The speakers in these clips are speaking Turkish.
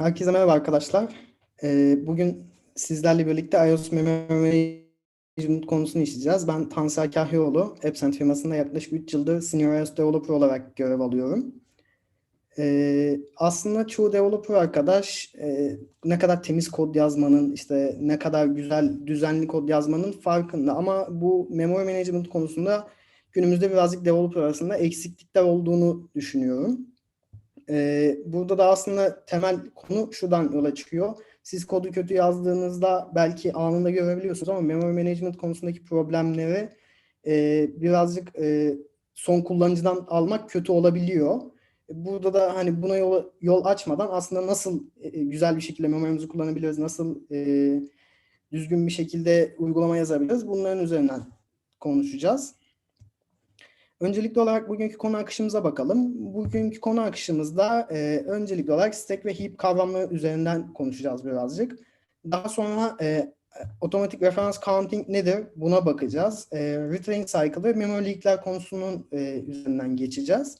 Herkese merhaba arkadaşlar. Ee, bugün sizlerle birlikte iOS Management konusunu işleyeceğiz. Ben Tansel Kahyoğlu, Epsent firmasında yaklaşık 3 yıldır Senior iOS Developer olarak görev alıyorum. Ee, aslında çoğu developer arkadaş e, ne kadar temiz kod yazmanın, işte ne kadar güzel, düzenli kod yazmanın farkında. Ama bu Memory Management konusunda günümüzde birazcık developer arasında eksiklikler olduğunu düşünüyorum. Ee, burada da aslında temel konu şuradan yola çıkıyor. Siz kodu kötü yazdığınızda belki anında görebiliyorsunuz ama memory management konusundaki problemleri e, birazcık e, son kullanıcıdan almak kötü olabiliyor. Burada da hani buna yol, yol açmadan aslında nasıl e, güzel bir şekilde memorimizi kullanabiliriz, nasıl e, düzgün bir şekilde uygulama yazabiliriz bunların üzerinden konuşacağız. Öncelikli olarak bugünkü konu akışımıza bakalım. Bugünkü konu akışımızda e, öncelikli olarak stack ve heap kavramları üzerinden konuşacağız birazcık. Daha sonra e, otomatik reference counting nedir buna bakacağız. E, retraining cycle ve memory leakler konusunun e, üzerinden geçeceğiz.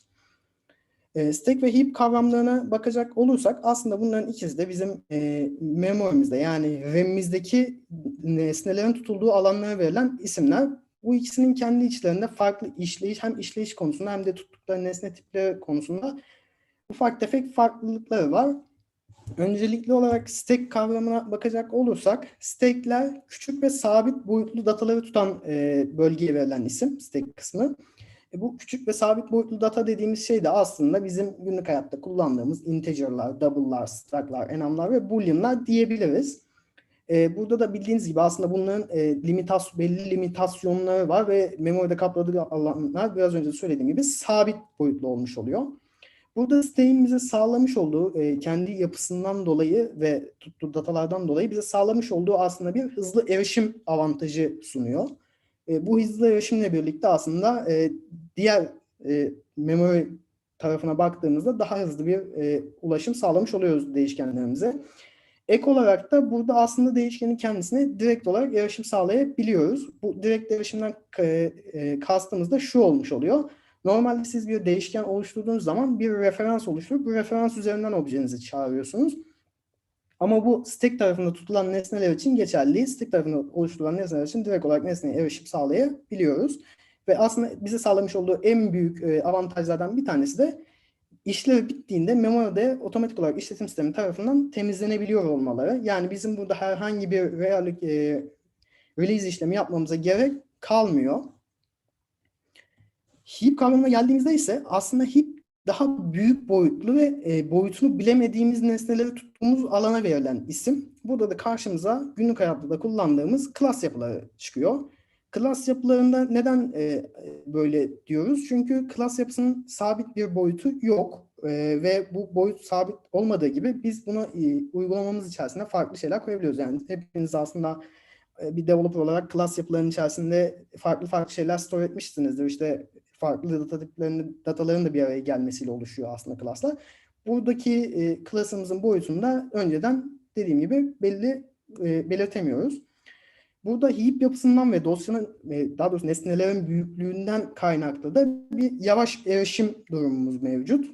E, stack ve heap kavramlarına bakacak olursak aslında bunların ikisi de bizim e, memorimizde yani RAM'imizdeki nesnelerin tutulduğu alanlara verilen isimler. Bu ikisinin kendi içlerinde farklı işleyiş hem işleyiş konusunda hem de tuttukları nesne tipleri konusunda ufak tefek farklılıkları var. Öncelikli olarak stack kavramına bakacak olursak stackler küçük ve sabit boyutlu dataları tutan e, bölgeye verilen isim stack kısmı. E, bu küçük ve sabit boyutlu data dediğimiz şey de aslında bizim günlük hayatta kullandığımız integer'lar, double'lar, struct'lar, enum'lar ve boolean'lar diyebiliriz. E, burada da bildiğiniz gibi aslında bunların e, limitas belli limitasyonları var ve memoride kapladığı alanlar biraz önce söylediğim gibi sabit boyutlu olmuş oluyor. Burada Steam bize sağlamış olduğu e, kendi yapısından dolayı ve tuttuğu datalardan dolayı bize sağlamış olduğu aslında bir hızlı erişim avantajı sunuyor. E, bu hızlı erişimle birlikte aslında e, diğer e, memory tarafına baktığımızda daha hızlı bir e, ulaşım sağlamış oluyoruz değişkenlerimize. Ek olarak da burada aslında değişkenin kendisine direkt olarak erişim sağlayabiliyoruz. Bu direkt erişimden e, e, kastımız da şu olmuş oluyor. Normalde siz bir değişken oluşturduğunuz zaman bir referans oluşturup bu referans üzerinden objenizi çağırıyorsunuz. Ama bu stack tarafında tutulan nesneler için geçerli değil. Stack tarafında oluşturulan nesneler için direkt olarak nesneye erişim sağlayabiliyoruz. Ve aslında bize sağlamış olduğu en büyük e, avantajlardan bir tanesi de işlev bittiğinde memoride otomatik olarak işletim sistemi tarafından temizlenebiliyor olmaları. Yani bizim burada herhangi bir reallik, e, release işlemi yapmamıza gerek kalmıyor. Heap kavramına geldiğimizde ise aslında heap daha büyük boyutlu ve e, boyutunu bilemediğimiz nesneleri tuttuğumuz alana verilen isim. Burada da karşımıza günlük hayatta da kullandığımız klas yapıları çıkıyor. Klas yapılarında neden e, böyle diyoruz? Çünkü klas yapısının sabit bir boyutu yok e, ve bu boyut sabit olmadığı gibi biz bunu e, uygulamamız içerisinde farklı şeyler koyabiliyoruz. Yani hepiniz aslında e, bir developer olarak klas yapılarının içerisinde farklı farklı şeyler store etmişsinizdir. İşte farklı data tiplerinin, dataların da bir araya gelmesiyle oluşuyor aslında klaslar. Buradaki e, klasımızın boyutunu da önceden dediğim gibi belli e, belirtemiyoruz. Burada heap yapısından ve dosyanın daha doğrusu nesnelerin büyüklüğünden kaynaklı da bir yavaş erişim durumumuz mevcut.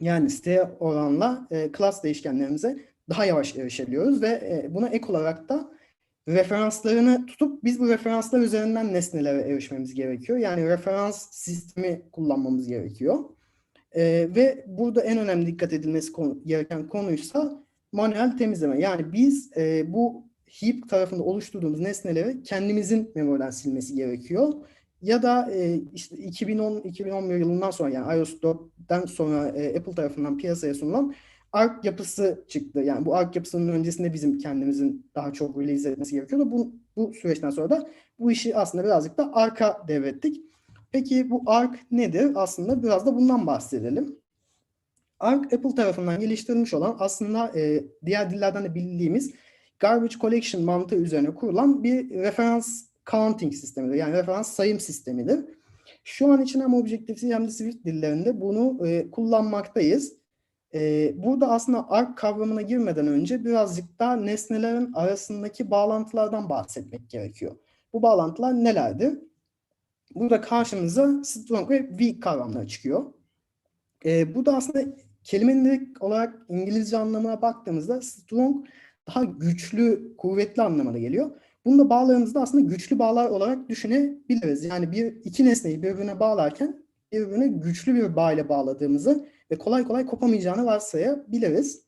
Yani siteye oranla e, class değişkenlerimize daha yavaş erişebiliyoruz ve e, buna ek olarak da referanslarını tutup biz bu referanslar üzerinden nesnelere erişmemiz gerekiyor. Yani referans sistemi kullanmamız gerekiyor. E, ve burada en önemli dikkat edilmesi konu, gereken konuysa manuel temizleme. Yani biz e, bu heap tarafında oluşturduğumuz nesneleri kendimizin memoriden silmesi gerekiyor. Ya da e, işte 2010-2011 yılından sonra yani iOS 4'ten sonra e, Apple tarafından piyasaya sunulan ARC yapısı çıktı. Yani bu ARC yapısının öncesinde bizim kendimizin daha çok release etmesi gerekiyordu. Bu, bu süreçten sonra da bu işi aslında birazcık da ARC'a devrettik. Peki bu ARC nedir? Aslında biraz da bundan bahsedelim. ARC Apple tarafından geliştirilmiş olan aslında e, diğer dillerden de bildiğimiz garbage collection mantığı üzerine kurulan bir referans counting sistemidir. Yani referans sayım sistemidir. Şu an için hem Objective-C hem de Swift dillerinde bunu e, kullanmaktayız. E, burada aslında ARC kavramına girmeden önce birazcık daha nesnelerin arasındaki bağlantılardan bahsetmek gerekiyor. Bu bağlantılar nelerdir? Burada karşımıza strong ve weak kavramları çıkıyor. E, burada aslında kelimenin direkt olarak İngilizce anlamına baktığımızda strong daha güçlü, kuvvetli anlamına geliyor. Bunu da bağlarımızda aslında güçlü bağlar olarak düşünebiliriz. Yani bir iki nesneyi birbirine bağlarken birbirine güçlü bir bağ ile bağladığımızı ve kolay kolay kopamayacağını varsayabiliriz.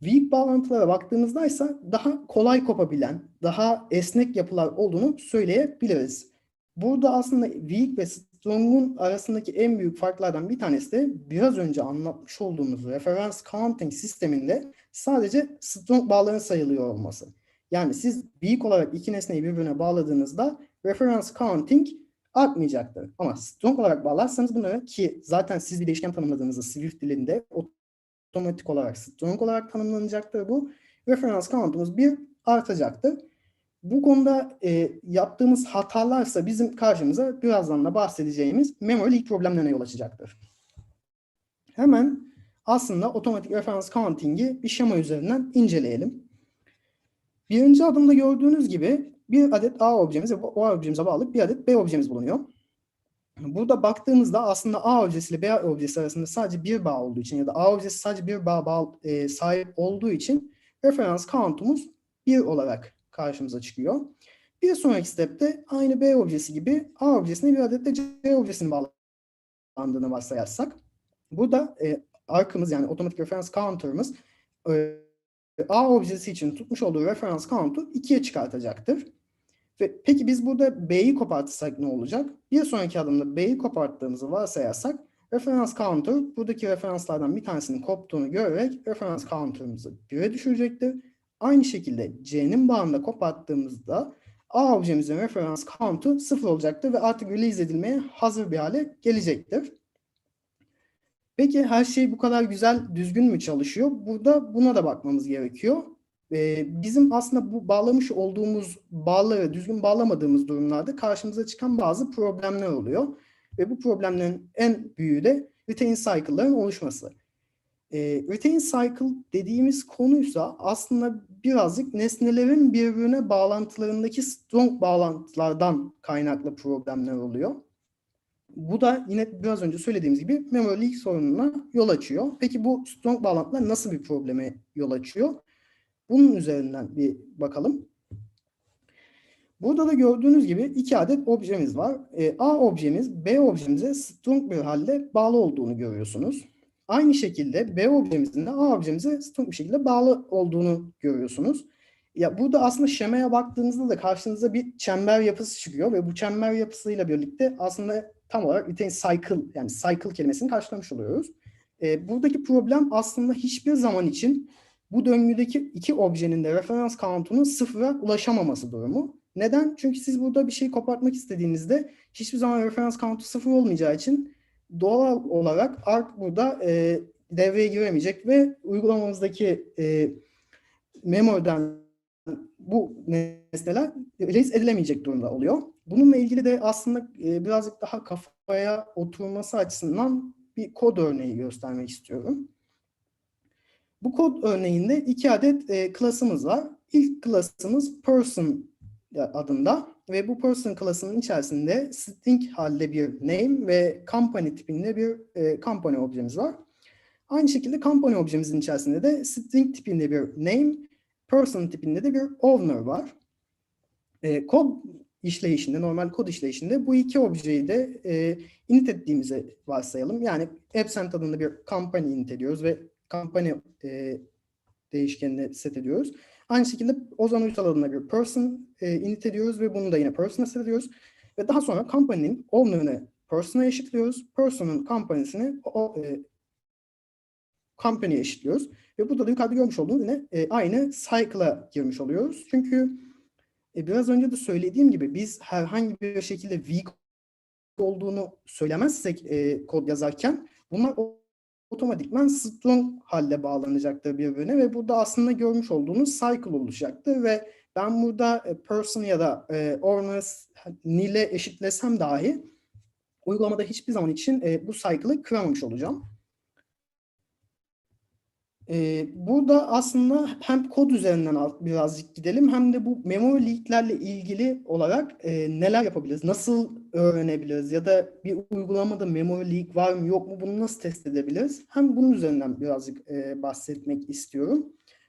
Weak bağlantılara baktığımızda ise daha kolay kopabilen, daha esnek yapılar olduğunu söyleyebiliriz. Burada aslında weak ve strong'un arasındaki en büyük farklardan bir tanesi de biraz önce anlatmış olduğumuz referans counting sisteminde sadece strong bağların sayılıyor olması. Yani siz weak olarak iki nesneyi birbirine bağladığınızda referans counting artmayacaktır. Ama strong olarak bağlarsanız bunları ki zaten siz bir değişken tanımladığınızda Swift dilinde otomatik olarak strong olarak tanımlanacaktır bu. Referans count'umuz bir artacaktır. Bu konuda e, yaptığımız hatalarsa bizim karşımıza birazdan da bahsedeceğimiz memory leak problemlerine yol açacaktır. Hemen aslında otomatik referans counting'i bir şema üzerinden inceleyelim. Birinci adımda gördüğünüz gibi bir adet A objemiz ve o objemize bağlı bir adet B objemiz bulunuyor. Burada baktığımızda aslında A objesi ile B objesi arasında sadece bir bağ olduğu için ya da A objesi sadece bir bağ, bağ e, sahip olduğu için referans count'umuz 1 olarak karşımıza çıkıyor. Bir sonraki stepte aynı B objesi gibi A objesine bir adet de C objesinin bağlandığını varsayarsak burada e, arkımız yani otomatik referans counter'ımız e, A objesi için tutmuş olduğu referans count'u 2'ye çıkartacaktır. Ve peki biz burada B'yi kopartırsak ne olacak? Bir sonraki adımda B'yi koparttığımızı varsayarsak referans counter buradaki referanslardan bir tanesinin koptuğunu görerek referans counter'ımızı 1'e düşürecektir. Aynı şekilde C'nin bağında koparttığımızda A objemizin referans count'u 0 olacaktır ve artık release edilmeye hazır bir hale gelecektir. Peki her şey bu kadar güzel, düzgün mü çalışıyor? Burada buna da bakmamız gerekiyor. Ee, bizim aslında bu bağlamış olduğumuz bağları düzgün bağlamadığımız durumlarda karşımıza çıkan bazı problemler oluyor. Ve bu problemlerin en büyüğü de retain cycle'ların oluşması. E, retain cycle dediğimiz konuysa aslında birazcık nesnelerin birbirine bağlantılarındaki strong bağlantılardan kaynaklı problemler oluyor. Bu da yine biraz önce söylediğimiz gibi memory leak sorununa yol açıyor. Peki bu strong bağlantılar nasıl bir probleme yol açıyor? Bunun üzerinden bir bakalım. Burada da gördüğünüz gibi iki adet objemiz var. E, A objemiz B objemize strong bir halde bağlı olduğunu görüyorsunuz. Aynı şekilde B objemizin de A objemize strong bir şekilde bağlı olduğunu görüyorsunuz. Ya burada aslında şemaya baktığınızda da karşınıza bir çember yapısı çıkıyor ve bu çember yapısıyla birlikte aslında tam olarak retain cycle yani cycle kelimesini karşılamış oluyoruz. E, buradaki problem aslında hiçbir zaman için bu döngüdeki iki objenin de referans count'unun sıfıra ulaşamaması durumu. Neden? Çünkü siz burada bir şey kopartmak istediğinizde hiçbir zaman referans count'u sıfır olmayacağı için doğal olarak ARC burada e, devreye giremeyecek ve uygulamamızdaki e, memory'den bu nesneler release edilemeyecek durumda oluyor. Bununla ilgili de aslında e, birazcık daha kafaya oturması açısından bir kod örneği göstermek istiyorum. Bu kod örneğinde iki adet e, klasımız var. İlk klasımız person adında ve bu person klasının içerisinde string halde bir name ve company tipinde bir e, company objemiz var. Aynı şekilde company objemizin içerisinde de string tipinde bir name, person tipinde de bir owner var. E, kod işleyişinde, normal kod işleyişinde bu iki objeyi de e, init ettiğimizi varsayalım. Yani absent adında bir company init ediyoruz ve company e, değişkenini set ediyoruz. Aynı şekilde Ozan Uysal adına bir person e, init ediyoruz ve bunu da yine person'a set ediyoruz. Ve daha sonra company'nin owner'ını person'a eşitliyoruz. Person'ın company'sini o, e, company'ye eşitliyoruz. Ve burada da yukarıda görmüş olduğunuz yine e, aynı cycle'a girmiş oluyoruz. Çünkü e, biraz önce de söylediğim gibi biz herhangi bir şekilde weak olduğunu söylemezsek e, kod yazarken bunlar otomatikman strong halde bağlanacaktır birbirine ve burada aslında görmüş olduğunuz cycle oluşacaktır ve ben burada e, person ya da e, ordinance nil'e eşitlesem dahi uygulamada hiçbir zaman için e, bu cycle'ı kıramamış olacağım. E, burada aslında hem kod üzerinden birazcık gidelim hem de bu memory leaklerle ilgili olarak e, neler yapabiliriz? Nasıl öğrenebiliriz ya da bir uygulamada memory leak var mı yok mu bunu nasıl test edebiliriz? Hem bunun üzerinden birazcık e, bahsetmek istiyorum.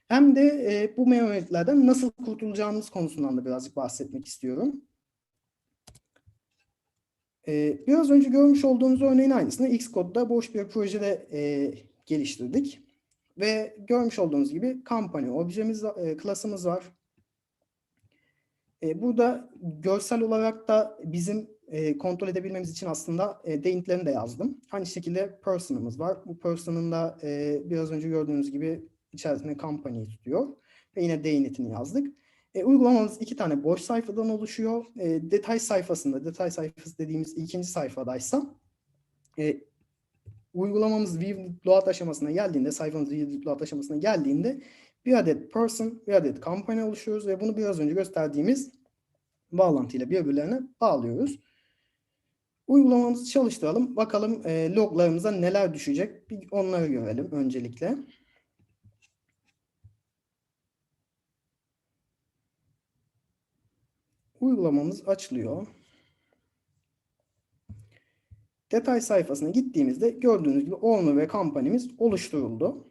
Hem de e, bu memory leaklerden nasıl kurtulacağımız konusundan da birazcık bahsetmek istiyorum. E, biraz önce görmüş olduğunuz örneğin aynısını Xcode'da boş bir projede e, geliştirdik. Ve görmüş olduğunuz gibi company objemiz, e, klasımız var. E, burada görsel olarak da bizim e, kontrol edebilmemiz için aslında e, değintlerini de yazdım. Aynı şekilde person'ımız var. Bu person'ın da e, biraz önce gördüğünüz gibi içerisinde company'yi tutuyor. Ve yine değinetini yazdık. E, uygulamamız iki tane boş sayfadan oluşuyor. E, detay sayfasında, detay sayfası dediğimiz ikinci sayfadaysa e, uygulamamız view load aşamasına geldiğinde, sayfamız view load aşamasına geldiğinde bir adet person, bir adet company oluşuyoruz ve bunu biraz önce gösterdiğimiz bağlantıyla birbirlerine bağlıyoruz. Uygulamamızı çalıştıralım. Bakalım e, loglarımıza neler düşecek. Bir onları görelim öncelikle. Uygulamamız açılıyor. Detay sayfasına gittiğimizde gördüğünüz gibi owner ve company'miz oluşturuldu.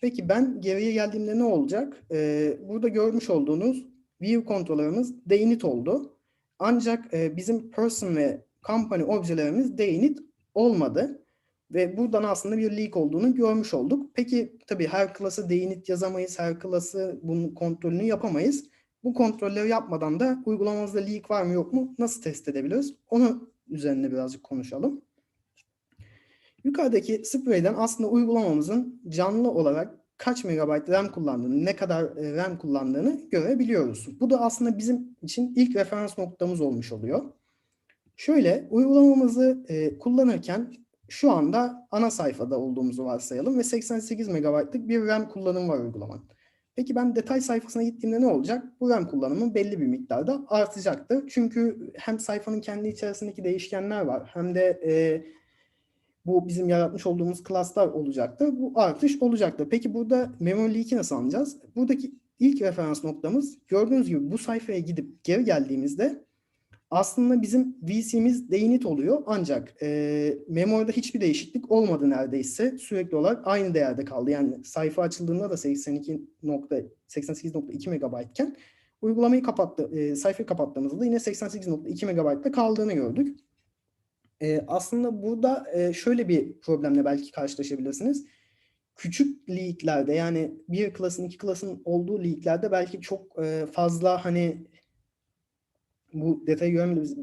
Peki ben geriye geldiğimde ne olacak? Ee, burada görmüş olduğunuz view kontrolörümüz deinit oldu. Ancak e, bizim person ve company objelerimiz deinit olmadı. Ve buradan aslında bir leak olduğunu görmüş olduk. Peki tabii her klası deinit yazamayız, her klası bunun kontrolünü yapamayız. Bu kontrolleri yapmadan da uygulamamızda leak var mı yok mu nasıl test edebiliriz? Onu üzerine birazcık konuşalım. Yukarıdaki spray'den aslında uygulamamızın canlı olarak kaç megabayt RAM kullandığını, ne kadar e, RAM kullandığını görebiliyoruz. Bu da aslında bizim için ilk referans noktamız olmuş oluyor. Şöyle uygulamamızı e, kullanırken şu anda ana sayfada olduğumuzu varsayalım ve 88 megabaytlık bir RAM kullanımı var uygulamanın. Peki ben detay sayfasına gittiğimde ne olacak? Bu RAM kullanımı belli bir miktarda artacaktır. Çünkü hem sayfanın kendi içerisindeki değişkenler var hem de e, bu bizim yaratmış olduğumuz klaslar olacaktır. Bu artış olacaktır. Peki burada memory leak'i nasıl anlayacağız? Buradaki ilk referans noktamız gördüğünüz gibi bu sayfaya gidip geri geldiğimizde aslında bizim VC'miz deinit oluyor. Ancak e, memory'de hiçbir değişiklik olmadı neredeyse. Sürekli olarak aynı değerde kaldı. Yani sayfa açıldığında da 82.88.2 MB iken uygulamayı kapattı, e, sayfayı kapattığımızda da yine 88.2 MB'da kaldığını gördük. E, aslında burada e, şöyle bir problemle belki karşılaşabilirsiniz. Küçük leaklerde yani bir klasın iki klasın olduğu leaklerde belki çok e, fazla hani bu detayı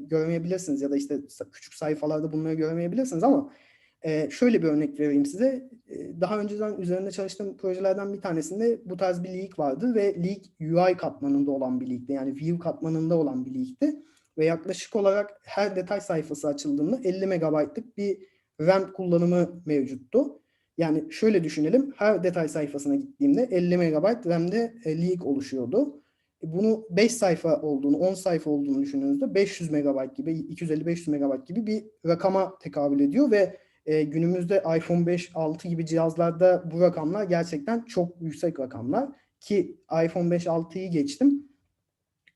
göremeyebilirsiniz ya da işte küçük sayfalarda bunları göremeyebilirsiniz ama e, şöyle bir örnek vereyim size. E, daha önceden üzerinde çalıştığım projelerden bir tanesinde bu tarz bir leak vardı ve leak UI katmanında olan bir leakti. Yani view katmanında olan bir leakti. Ve yaklaşık olarak her detay sayfası açıldığında 50 megabaytlık bir RAM kullanımı mevcuttu. Yani şöyle düşünelim. Her detay sayfasına gittiğimde 50 megabayt RAM'de e, leak oluşuyordu. Bunu 5 sayfa olduğunu, 10 sayfa olduğunu düşündüğünüzde 500 megabayt gibi, 250-500 megabayt gibi bir rakama tekabül ediyor ve e, günümüzde iPhone 5, 6 gibi cihazlarda bu rakamlar gerçekten çok yüksek rakamlar. Ki iPhone 5, 6'yı geçtim.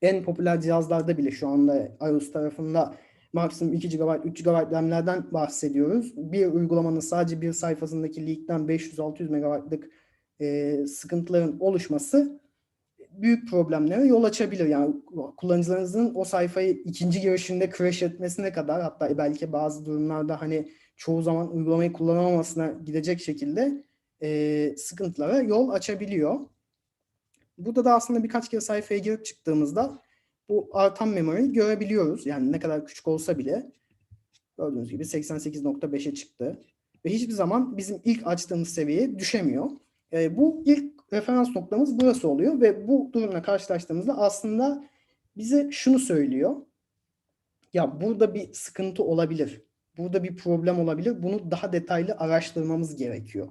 En popüler cihazlarda bile şu anda iOS tarafında maksimum 2 GB, 3 GB RAM'lerden bahsediyoruz. Bir uygulamanın sadece bir sayfasındaki leak'ten 500-600 MB'lık e, sıkıntıların oluşması büyük problemlere yol açabilir. Yani kullanıcılarınızın o sayfayı ikinci girişinde crash etmesine kadar hatta belki bazı durumlarda hani çoğu zaman uygulamayı kullanamamasına gidecek şekilde e, sıkıntılara yol açabiliyor. Burada da aslında birkaç kere sayfaya girip çıktığımızda bu artan memoriyi görebiliyoruz. Yani ne kadar küçük olsa bile gördüğünüz gibi 88.5'e çıktı. Ve hiçbir zaman bizim ilk açtığımız seviyeye düşemiyor. E, bu ilk referans noktamız burası oluyor ve bu durumla karşılaştığımızda aslında bize şunu söylüyor. Ya burada bir sıkıntı olabilir. Burada bir problem olabilir. Bunu daha detaylı araştırmamız gerekiyor.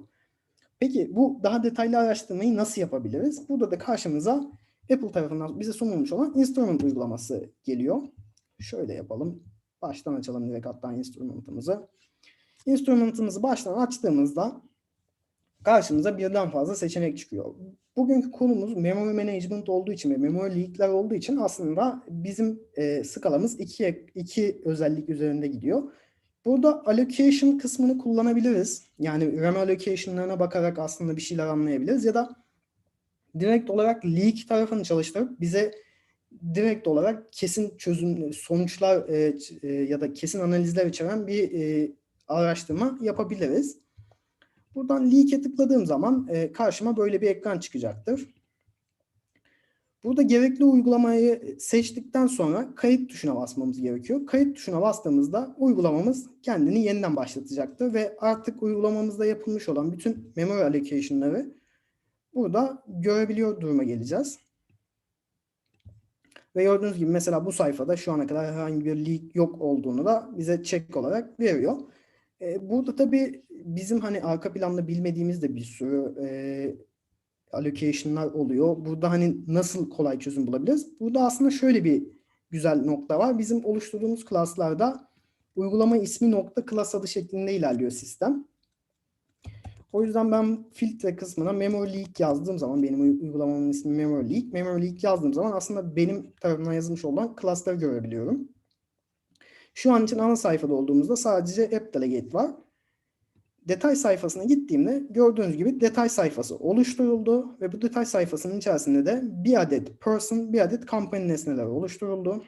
Peki bu daha detaylı araştırmayı nasıl yapabiliriz? Burada da karşımıza Apple tarafından bize sunulmuş olan Instrument uygulaması geliyor. Şöyle yapalım. Baştan açalım direkt hatta Instrument'ımızı. Instrument'ımızı baştan açtığımızda karşımıza birden fazla seçenek çıkıyor. bugünkü konumuz memory management olduğu için ve memory leak'ler olduğu için aslında bizim e, skalamız iki, iki özellik üzerinde gidiyor. Burada allocation kısmını kullanabiliriz. Yani RAM allocation'larına bakarak aslında bir şeyler anlayabiliriz ya da direkt olarak leak tarafını çalıştırıp bize direkt olarak kesin çözüm sonuçlar e, e, ya da kesin analizler içeren bir e, araştırma yapabiliriz. Buradan leak'e tıkladığım zaman e, karşıma böyle bir ekran çıkacaktır. Burada gerekli uygulamayı seçtikten sonra kayıt tuşuna basmamız gerekiyor. Kayıt tuşuna bastığımızda uygulamamız kendini yeniden başlatacaktır ve artık uygulamamızda yapılmış olan bütün memory allocation'ları burada görebiliyor duruma geleceğiz. Ve gördüğünüz gibi mesela bu sayfada şu ana kadar herhangi bir leak yok olduğunu da bize check olarak veriyor. E, burada tabii bizim hani arka planda bilmediğimiz de bir sürü e, allocation'lar oluyor. Burada hani nasıl kolay çözüm bulabiliriz? Burada aslında şöyle bir güzel nokta var. Bizim oluşturduğumuz klaslarda uygulama ismi nokta klas adı şeklinde ilerliyor sistem. O yüzden ben filtre kısmına memory leak yazdığım zaman benim uygulamamın ismi memory leak. Memory leak yazdığım zaman aslında benim tarafından yazılmış olan klasları görebiliyorum. Şu an için ana sayfada olduğumuzda sadece app delegate var. Detay sayfasına gittiğimde gördüğünüz gibi detay sayfası oluşturuldu ve bu detay sayfasının içerisinde de bir adet person, bir adet company nesneleri oluşturuldu.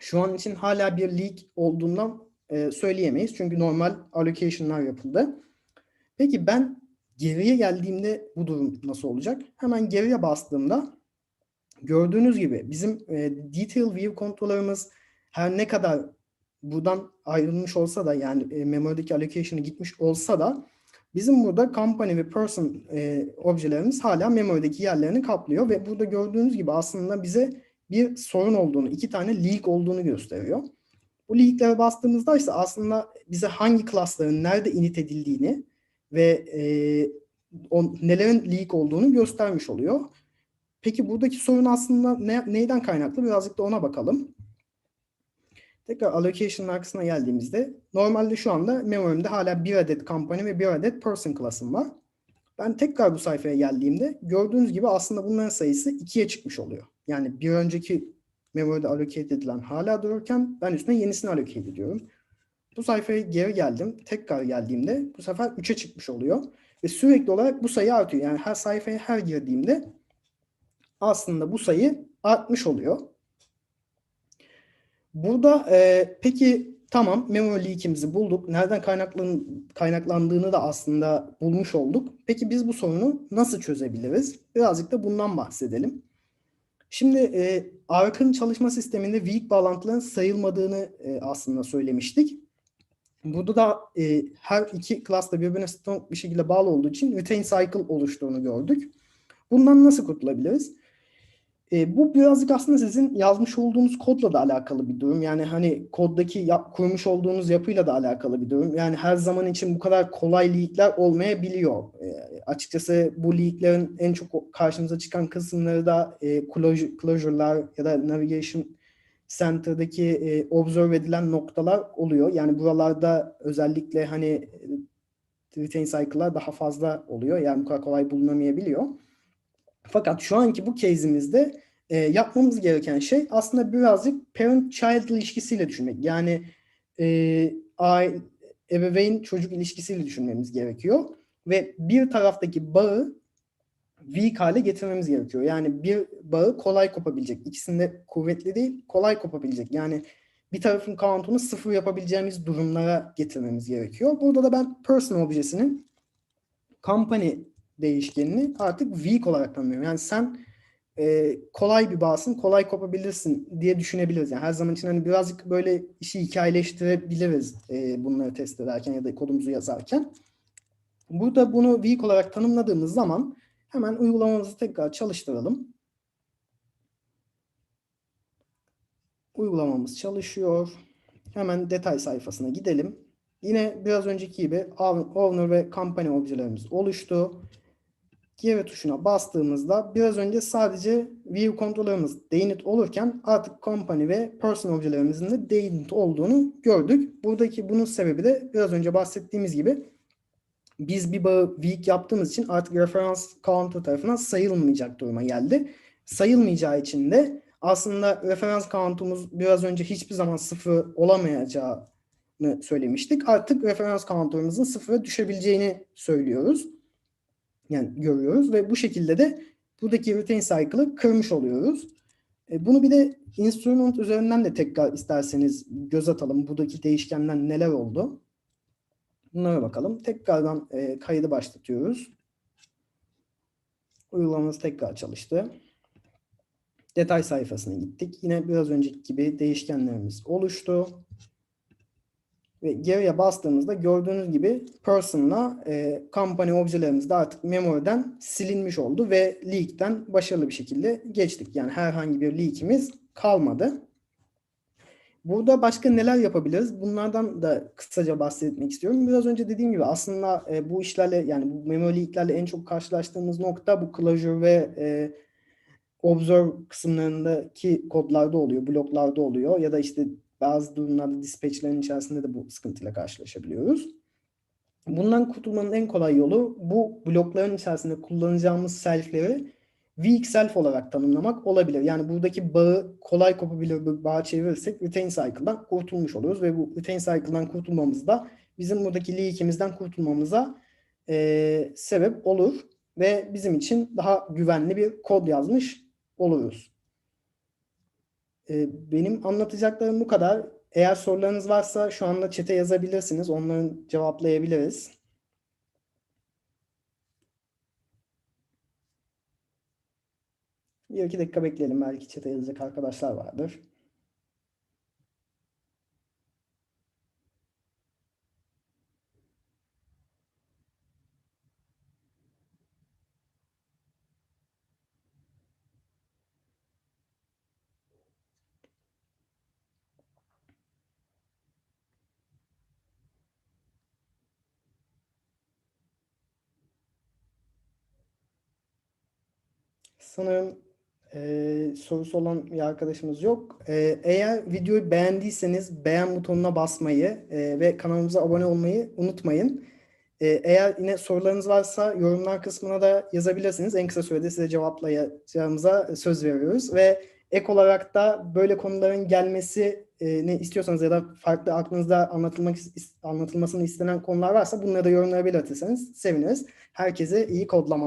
Şu an için hala bir leak olduğundan e, söyleyemeyiz. Çünkü normal allocation'lar yapıldı. Peki ben geriye geldiğimde bu durum nasıl olacak? Hemen geriye bastığımda gördüğünüz gibi bizim e, detail view kontrollerimiz her ne kadar buradan ayrılmış olsa da yani e, memory'deki allocation'ı gitmiş olsa da bizim burada company ve person e, objelerimiz hala memory'deki yerlerini kaplıyor ve burada gördüğünüz gibi aslında bize bir sorun olduğunu, iki tane leak olduğunu gösteriyor. Bu leaklere bastığımızda ise aslında bize hangi klasların nerede init edildiğini ve e, o, nelerin leak olduğunu göstermiş oluyor. Peki buradaki sorun aslında ne, neyden kaynaklı? Birazcık da ona bakalım. Tekrar allocation arkasına geldiğimizde normalde şu anda memory'imde hala bir adet company ve bir adet person klasım var. Ben tekrar bu sayfaya geldiğimde gördüğünüz gibi aslında bunların sayısı ikiye çıkmış oluyor. Yani bir önceki memory'de allocate edilen hala dururken ben üstüne yenisini allocate ediyorum. Bu sayfaya geri geldim. Tekrar geldiğimde bu sefer 3'e çıkmış oluyor. Ve sürekli olarak bu sayı artıyor. Yani her sayfaya her girdiğimde aslında bu sayı artmış oluyor. Burada e, peki tamam memory leak'imizi bulduk. Nereden kaynaklan kaynaklandığını da aslında bulmuş olduk. Peki biz bu sorunu nasıl çözebiliriz? Birazcık da bundan bahsedelim. Şimdi e, Ark'ın çalışma sisteminde weak bağlantıların sayılmadığını e, aslında söylemiştik. Burada da e, her iki class da birbirine bir şekilde bağlı olduğu için retain cycle oluştuğunu gördük. Bundan nasıl kurtulabiliriz? E, bu birazcık aslında sizin yazmış olduğunuz kodla da alakalı bir durum. Yani hani koddaki yap, kurmuş olduğunuz yapıyla da alakalı bir durum. Yani her zaman için bu kadar kolay leakler olmayabiliyor. E, açıkçası bu leaklerin en çok karşımıza çıkan kısımları da e, closure, closure'lar ya da navigation center'daki e, observe edilen noktalar oluyor. Yani buralarda özellikle hani e, retain cycle'lar daha fazla oluyor. Yani bu kadar kolay bulunamayabiliyor. Fakat şu anki bu case'imizde e, yapmamız gereken şey aslında birazcık parent-child ilişkisiyle düşünmek. Yani e, ebeveyn çocuk ilişkisiyle düşünmemiz gerekiyor. Ve bir taraftaki bağı weak hale getirmemiz gerekiyor. Yani bir bağı kolay kopabilecek. İkisinde kuvvetli değil, kolay kopabilecek. Yani bir tarafın count'unu sıfır yapabileceğimiz durumlara getirmemiz gerekiyor. Burada da ben person objesinin company değişkenini artık weak olarak tanımlıyorum. Yani sen e, kolay bir bağsın, kolay kopabilirsin diye düşünebiliriz. Yani her zaman için hani birazcık böyle işi hikayeleştirebiliriz e, bunları test ederken ya da kodumuzu yazarken. Burada bunu weak olarak tanımladığımız zaman hemen uygulamamızı tekrar çalıştıralım. Uygulamamız çalışıyor. Hemen detay sayfasına gidelim. Yine biraz önceki gibi owner ve company objelerimiz oluştu. Geri tuşuna bastığımızda biraz önce sadece view kontrollerimiz deinit olurken artık company ve person objelerimizin de deinit olduğunu gördük. Buradaki bunun sebebi de biraz önce bahsettiğimiz gibi biz bir bağı weak yaptığımız için artık referans counter tarafından sayılmayacak duruma geldi. Sayılmayacağı için de aslında referans count'umuz biraz önce hiçbir zaman sıfır olamayacağını söylemiştik. Artık referans counter'ımızın sıfıra düşebileceğini söylüyoruz. Yani görüyoruz ve bu şekilde de buradaki retain cycle'ı kırmış oluyoruz. E, bunu bir de instrument üzerinden de tekrar isterseniz göz atalım. Buradaki değişkenler neler oldu? Bunlara bakalım. Tekrardan e, kaydı başlatıyoruz. Uygulamamız tekrar çalıştı. Detay sayfasına gittik. Yine biraz önceki gibi değişkenlerimiz oluştu. Ve geriye bastığımızda gördüğünüz gibi person'la e, company objelerimiz de artık memory'den silinmiş oldu ve leak'ten başarılı bir şekilde geçtik. Yani herhangi bir leak'imiz kalmadı. Burada başka neler yapabiliriz? Bunlardan da kısaca bahsetmek istiyorum. Biraz önce dediğim gibi aslında e, bu işlerle yani bu memory leak'lerle en çok karşılaştığımız nokta bu closure ve e, observe kısımlarındaki kodlarda oluyor, bloklarda oluyor ya da işte bazı durumlarda dispatch'lerin içerisinde de bu sıkıntıyla karşılaşabiliyoruz. Bundan kurtulmanın en kolay yolu bu blokların içerisinde kullanacağımız self'leri weak self olarak tanımlamak olabilir. Yani buradaki bağı kolay kopabilir bir bağa çevirirsek retain cycle'dan kurtulmuş oluruz ve bu retain cycle'dan kurtulmamız da bizim buradaki leak'imizden kurtulmamıza e, sebep olur ve bizim için daha güvenli bir kod yazmış oluruz. E, benim anlatacaklarım bu kadar. Eğer sorularınız varsa şu anda chat'e yazabilirsiniz. Onların cevaplayabiliriz. Bir iki dakika bekleyelim. Belki chat'e yazacak arkadaşlar vardır. Sanırım e, sorusu olan bir arkadaşımız yok. E, eğer videoyu beğendiyseniz beğen butonuna basmayı e, ve kanalımıza abone olmayı unutmayın. E, eğer yine sorularınız varsa yorumlar kısmına da yazabilirsiniz. En kısa sürede size cevaplayacağımıza söz veriyoruz ve ek olarak da böyle konuların gelmesi ne istiyorsanız ya da farklı aklınızda anlatılmak anlatılmasını istenen konular varsa bunları da yorumlara belirtirseniz seviniriz. Herkese iyi kodlamalar.